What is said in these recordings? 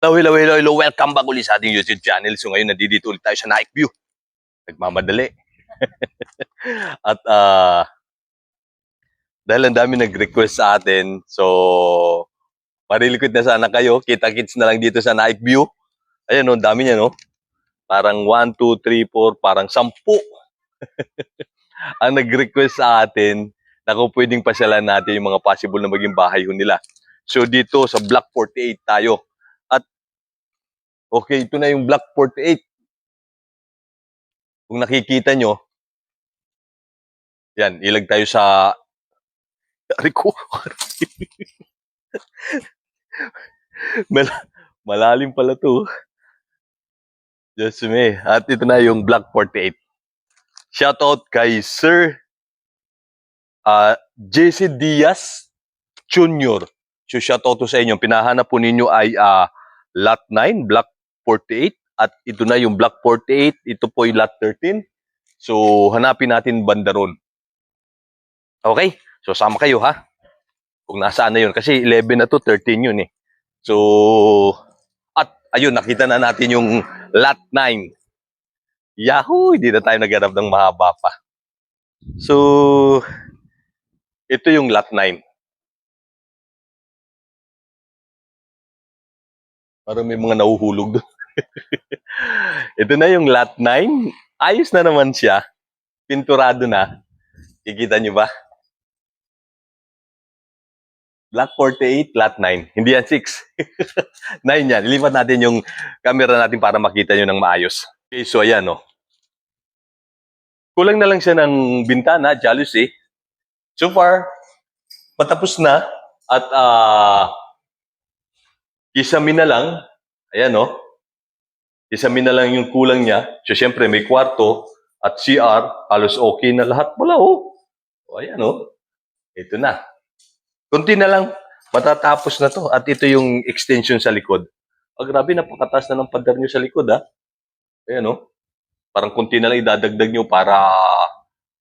Hello, hello, hello, hello. Welcome back ulit sa ating YouTube channel. So ngayon, nandito ulit tayo sa Night View. Nagmamadali. At ah dahil ang dami nag-request sa atin, so marilikot na sana kayo. Kita-kits na lang dito sa Night View. Ayan no, dami niya no. Parang 1, 2, 3, 4, parang 10. ang nag-request sa atin na kung pwedeng pasyalan natin yung mga possible na maging bahay ho nila. So dito sa Block 48 tayo. Okay, ito na yung Block 48. Kung nakikita nyo, yan, ilag tayo sa... Ari ko. Mal- malalim pala to. Just me. At ito na yung Block 48. Shoutout kay Sir uh, JC Diaz Jr. So shoutout to sa inyo. Pinahanap po ninyo ay ah, Lot 9, Block 48 at ito na yung block 48, ito po yung lot 13. So hanapin natin banda ron. Okay? So sama kayo ha. Kung nasaan na yun kasi 11 na to, 13 yun eh. So at ayun nakita na natin yung lot 9. Yahoo! Hindi na tayo naghanap ng mahaba pa. So ito yung lot 9. Parang may mga nahuhulog doon. Ito na yung lot 9. Ayos na naman siya. Pinturado na. Kikita nyo ba? Block 48, lot 9. Hindi yan 6. 9 yan. Ilipat natin yung camera natin para makita nyo ng maayos. Okay, so ayan o. Kulang na lang siya ng bintana, jealousy. So far, patapos na. At ah Isamin na lang, ayan no, isamin na lang yung kulang niya. So, syempre, may kwarto at CR, halos okay na lahat. Wala, oh. O, ayan, oh. Ito na. Kunti na lang, matatapos na to. At ito yung extension sa likod. Oh, grabe, napakataas na ng pader nyo sa likod, ha. Ayan, oh. Parang kunti na lang idadagdag nyo para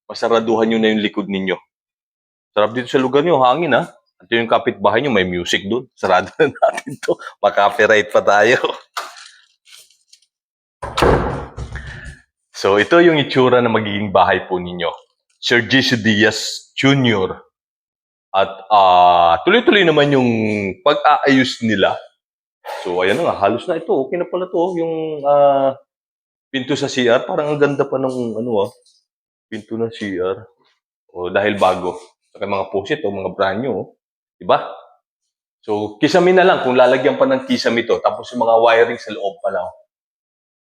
masaraduhan nyo na yung likod ninyo. Sarap dito sa lugar nyo, hangin, ha. At yung kapitbahay nyo, may music doon. Sarado na natin to. Makapiright pa tayo. So, ito yung itsura na magiging bahay po ninyo. Jesus Diaz Jr. At ah, tuloy-tuloy naman yung pag-aayos nila. So, ayan na nga. Halos na ito. Okay na pala to. Yung ah, pinto sa CR. Parang ang ganda pa ng ano ah. Pinto ng CR. O, dahil bago. Saka mga pusit o mga brand new. oh. Diba? So, kisame na lang kung lalagyan pa ng kisame ito. Tapos yung mga wiring sa loob pa lang.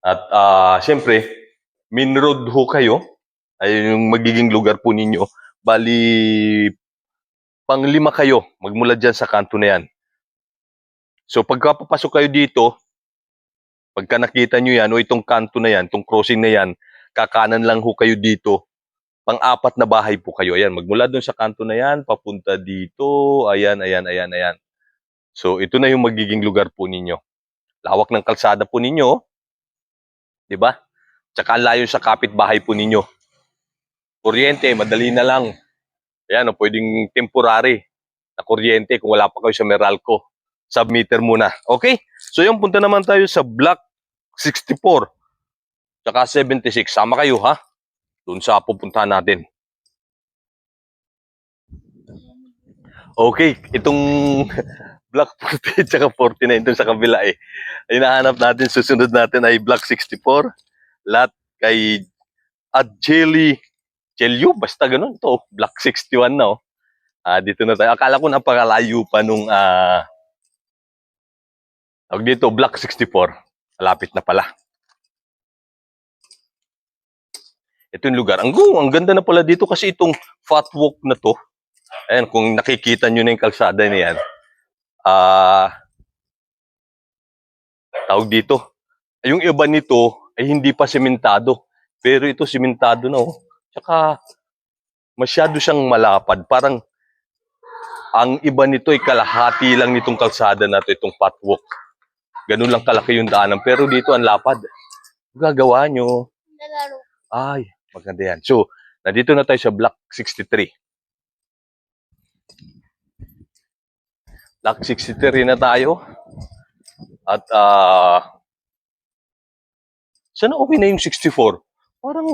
At ah, siyempre, main ho kayo. Ay yung magiging lugar po ninyo. Bali, panglima kayo. Magmula dyan sa kanto na yan. So, pagka papasok kayo dito, pagka nakita nyo yan, o itong kanto na yan, itong crossing na yan, kakanan lang ho kayo dito pang-apat na bahay po kayo. Ayan, magmula doon sa kanto na yan, papunta dito, ayan, ayan, ayan, ayan. So, ito na yung magiging lugar po ninyo. Lawak ng kalsada po ninyo, di ba? Tsaka layo sa kapitbahay po ninyo. Kuryente, madali na lang. Ayan, o, pwedeng temporary na kuryente kung wala pa kayo sa Meralco. Submeter muna. Okay? So, yung punta naman tayo sa block 64. Tsaka 76. Sama kayo, ha? doon sa pupuntahan natin. Okay, itong Block 48 tsaka 49 doon sa kabila eh. Ay nahanap natin, susunod natin ay Block 64. Lot kay Adjeli Chelio, basta ganun to. Block 61 na oh. Ah, dito na tayo. Akala ko napakalayo pa nung ah tawag dito, Block 64. Malapit na pala. Ito yung lugar. Ang go, ang ganda na pala dito kasi itong fat walk na to. Ayan, kung nakikita nyo na yung kalsada na yan. Ah, tawag dito. Yung iba nito ay hindi pa sementado. Pero ito sementado na oh. Tsaka masyado siyang malapad. Parang ang iba nito ay kalahati lang nitong kalsada na to, itong fat walk. Ganun lang kalaki yung daanan. Pero dito ang lapad. Gagawa nyo. Ay, maganda yan. So, nandito na tayo sa Block 63. Block 63 na tayo. At ah sana okay na yung 64. Parang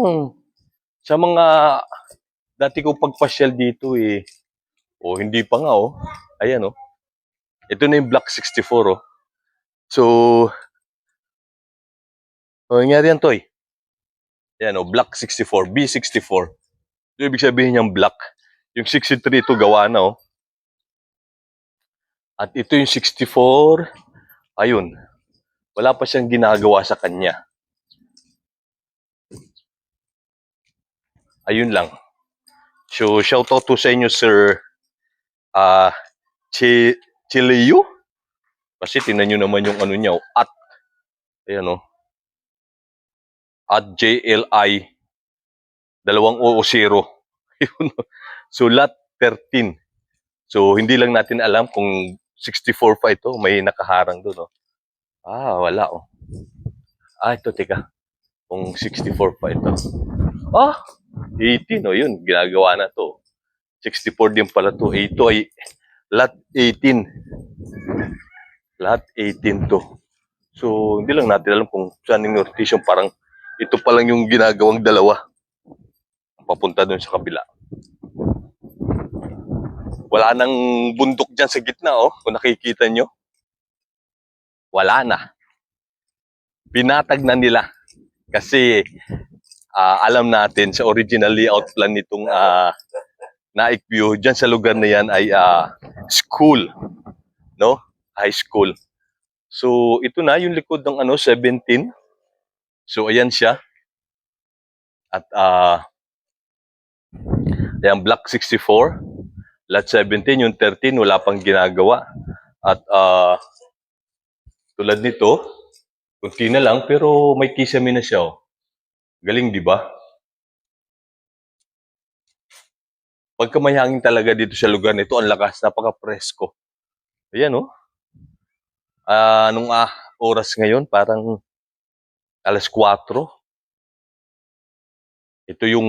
sa mga dati ko pagpasyal dito eh. O hindi pa nga oh. Ayan oh. Ito na yung Block 64 oh. So, oh, nangyari yan, Toy. Yan, oh, Block 64, B64. So, ibig sabihin niyang Block. Yung 63 ito gawa na, oh. At ito yung 64. Ayun. Wala pa siyang ginagawa sa kanya. Ayun lang. So, shout out to sa inyo, Sir ah Chi Chiliu. Kasi tingnan nyo naman yung ano niya, oh, at, ayan oh, at JLI, dalawang o zero. Yun, oh. so, lot 13. So, hindi lang natin alam kung 64 pa ito, may nakaharang doon, oh. Ah, wala, oh. Ah, ito, teka. Kung 64 pa ito. Ah, 18, oh, yun, ginagawa na to. 64 din pala to. Ito ay lot 18. Lot 18 to. So, hindi lang natin alam kung saan yung rotation. Parang ito pa lang yung ginagawang dalawa. Papunta dun sa kabila. Wala nang bundok dyan sa gitna, oh. Kung nakikita nyo. Wala na. Binatag na nila. Kasi ah, alam natin sa original layout plan nitong ah, Naik View, dyan sa lugar na yan ay ah, school. No? High school. So, ito na yung likod ng ano, 17. So, ayan siya. At, ah, ayan, Block 64. Lot 17, yung 13, wala pang ginagawa. At, ah, tulad nito, kunti na lang, pero may kisame na siya, oh. Galing, di ba? Pagka may hangin talaga dito sa lugar nito, ang lakas, napaka-presko. Ayan, oh. Ah, nung ah, oras ngayon, parang alas 4. Ito yung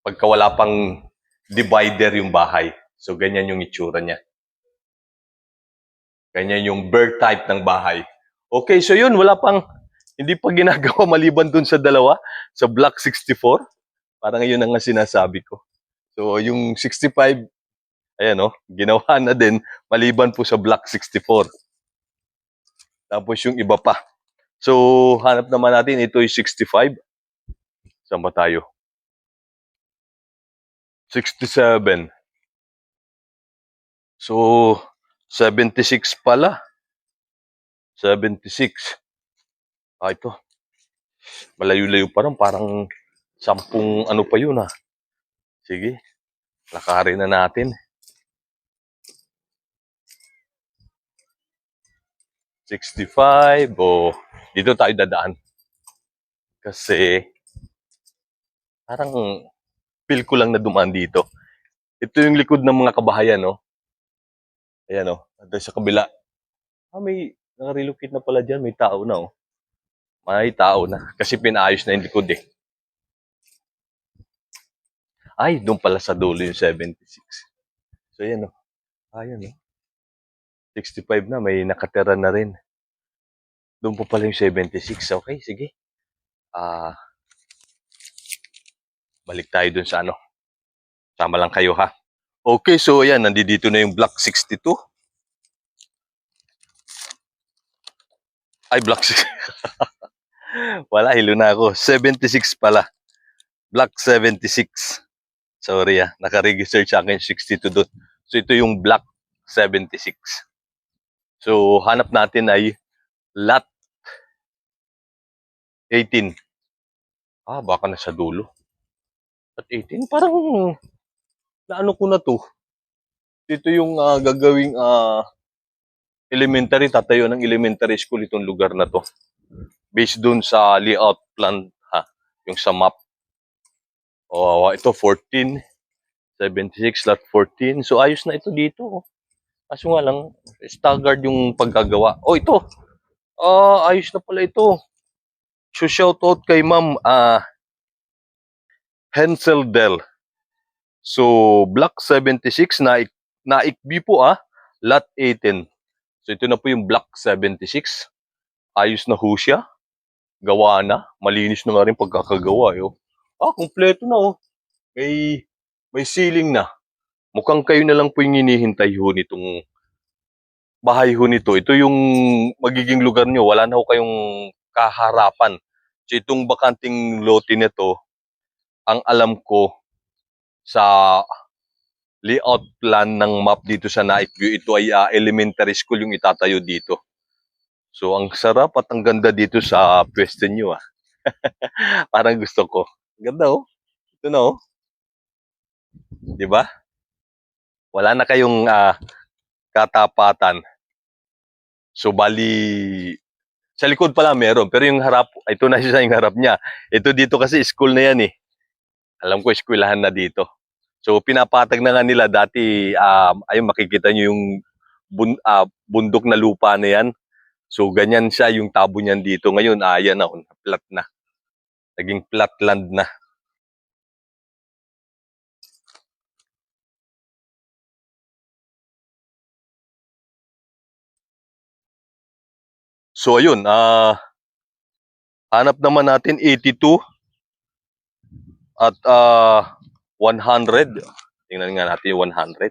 pagkawala pang divider yung bahay. So, ganyan yung itsura niya. Ganyan yung bird type ng bahay. Okay, so yun, wala pang, hindi pa ginagawa maliban dun sa dalawa, sa Block 64. Parang yun ang sinasabi ko. So, yung 65, ayan oh, ginawa na din maliban po sa Block 64. Tapos yung iba pa. So, hanap naman natin, ito yung 65. Saan ba tayo? 67. So, 76 pala. 76. Ah, ito. Malayo-layo pa rin. Parang sampung ano pa yun ah. Sige. Lakarin na natin. 65. O, dito tayo dadaan. Kasi, parang feel ko lang na dumaan dito. Ito yung likod ng mga kabahayan, no? Ayan, no? Doon sa kabila. Ah, may nakarelocate na pala dyan. May tao na, oh. May tao na. Kasi pinaayos na yung likod, eh. Ay, doon pala sa dulo yung 76. So, ayan, no? Ayan, no? 65 na. May nakatira na rin. Doon po pala yung 76. Okay, sige. Ah, balik tayo dun sa ano. Sama lang kayo ha. Okay, so ayan, nandito na yung block 62. Ay, block 6. Wala, hilo na ako. 76 pala. Block 76. Sorry ah, naka-register sa akin 62 doon. So ito yung block 76. So hanap natin ay lot 18. Ah, baka nasa dulo. At 18, parang naano ko na to. Dito yung ah, gagawing ah, elementary, tatayo ng elementary school itong lugar na to. Based dun sa layout plan, ha, yung sa map. Oh, ito 14, 76, lot 14. So ayos na ito dito. oh. Kaso nga lang, staggered yung paggagawa. Oh, ito. Ah, ayos na pala ito. So shoutout kay Ma'am ah Hensel Del. So, Block 76, na naikbi po ah, Lot 18. So, So ito na po yung Block 76. Ayos na ho siya. Gawa na. Malinis na nga rin pagkakagawa. Eh. oh. Ah, kumpleto na oh. May, may ceiling na. Mukhang kayo na lang po yung hinihintay ho nitong bahay ho nito. Ito yung magiging lugar nyo. Wala na ho kayong kaharapan. So itong bakanting lote nito, ang alam ko sa layout plan ng map dito sa Night View, ito ay ah, elementary school yung itatayo dito. So ang sarap at ang ganda dito sa pwesto nyo ah. Parang gusto ko. Ganda oh. Ito na oh. 'Di ba? Wala na kayong ah, katapatan. So bali sa likod pala meron, pero yung harap, ito na siya yung harap niya. Ito dito kasi school na yan eh. Alam ko eskwelahan na dito. So pinapatag na nga nila dati um, ayun makikita niyo yung bun, ah, bundok na lupa na yan. So ganyan siya yung tabo niyan dito. Ngayon ayan na, oh, flat na. Naging flat land na. So ayun, ah hanap naman natin 82 at ah 100. Tingnan nga natin yung 100.